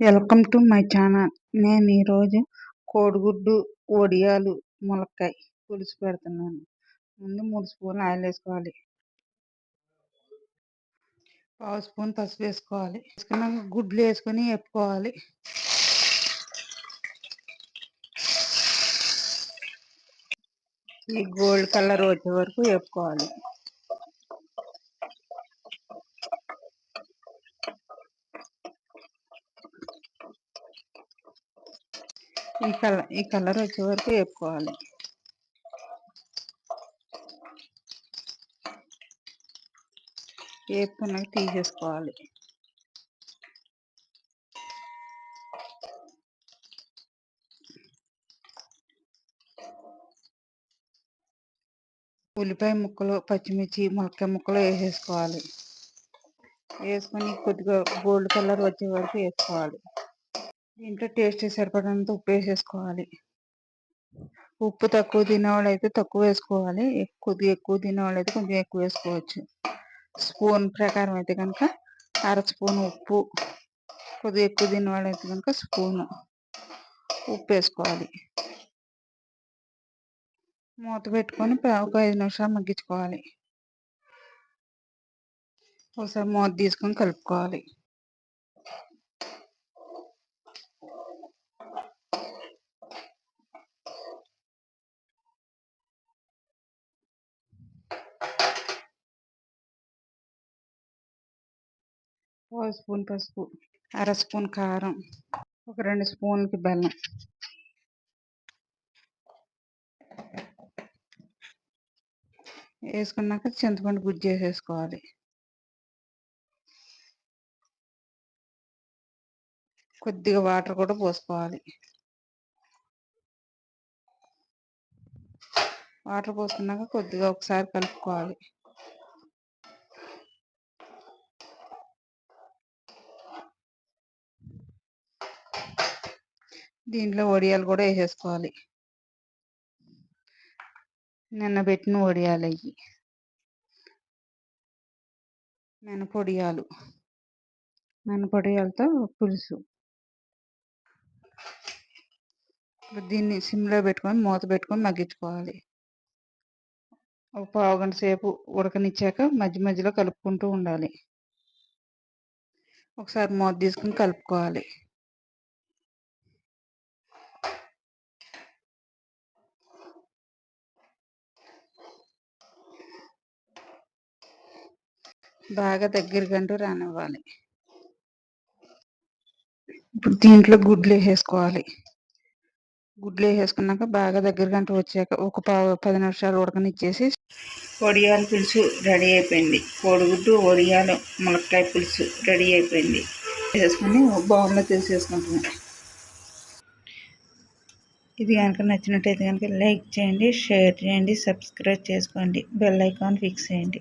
Welcome to my channel. నేను ఈరోజు కోడిగుడ్డు వడియాలు ములక్కాయ పులుసు పెడుతున్నాను. ముందు మూడు స్పూన్లు ఆయిల్ వేసుకోవాలి. పావు స్పూన్ పసుపు వేసుకోవాలి. వేసుకున్నాక గుడ్లు వేసుకొని వేపుకోవాలి. ఈ గోల్డ్ కలర్ వచ్చే వరకు వేపుకోవాలి. ఈ కలర్ ఈ కలర్ వచ్చే వరకు వేపుకోవాలి. వేపుకున్నాక తీసేసుకోవాలి. ఉల్లిపాయ ముక్కలు పచ్చిమిర్చి ములక్కాయ ముక్కలు వేసేసుకోవాలి. వేసుకొని కొద్దిగా గోల్డ్ కలర్ వచ్చే వరకు వేసుకోవాలి. దీంట్లో టేస్ట్ సరిపడంత ఉప్పు వేసేసుకోవాలి ఉప్పు తక్కువ తినేవాళ్ళు అయితే తక్కువ వేసుకోవాలి. కొద్దిగా ఎక్కువ తినేవాళ్ళు అయితే కొంచెం ఎక్కువ వేసుకోవచ్చు. స్పూన్ ప్రకారం అయితే కనుక అర స్పూన్ ఉప్పు కొద్దిగా ఎక్కువ తినేవాళ్ళు అయితే కనుక స్పూన్ ఉప్పు వేసుకోవాలి. మూత పెట్టుకొని ఒక ఐదు నిమిషాలు మగ్గించుకోవాలి. ఒకసారి మూత తీసుకొని కలుపుకోవాలి. ఒక స్పూన్ పసుపు అర స్పూన్ కారం ఒక రెండు స్పూన్లకి బెల్లం. వేసుకున్నాక చింతపండు గుజ్జు వేసేసుకోవాలి కొద్దిగా వాటర్ కూడా పోసుకోవాలి. వాటర్ పోసుకున్నాక కొద్దిగా ఒకసారి కలుపుకోవాలి. దీంట్లో వడియాలు కూడా వేసేసుకోవాలి. నిన్న పెట్టిన వడియాలు అవి మినపొడియాలు మినపొడియాలతో పులుసు. దీన్ని సిమ్లో పెట్టుకొని మూత పెట్టుకొని మగ్గించుకోవాలి. ఒక పావు గంట సేపు ఉడకనిచ్చాక మధ్య మధ్యలో కలుపుకుంటూ ఉండాలి. ఒకసారి మూత తీసుకుని కలుపుకోవాలి. బాగా దగ్గరకంటూ రానివ్వాలి. ఇప్పుడు దీంట్లో గుడ్లు వేసేసుకోవాలి. గుడ్లు వేసేసుకున్నాక బాగా దగ్గరకంటూ వచ్చాక ఒక పది నిమిషాలు ఉడకనిచ్చేసి వడియాల పులుసు రెడీ అయిపోయింది. కోడిగుడ్డు వడియాలు ములక్కాయ పులుసు రెడీ అయిపోయింది. వేసుకొని బౌల్లో తీసేసుకుంటున్నాను ఇది కనుక నచ్చినట్టయితే కనుక లైక్ చేయండి షేర్ చేయండి సబ్స్క్రైబ్ చేసుకోండి బెల్ ఐకాన్ ఫిక్స్ చేయండి.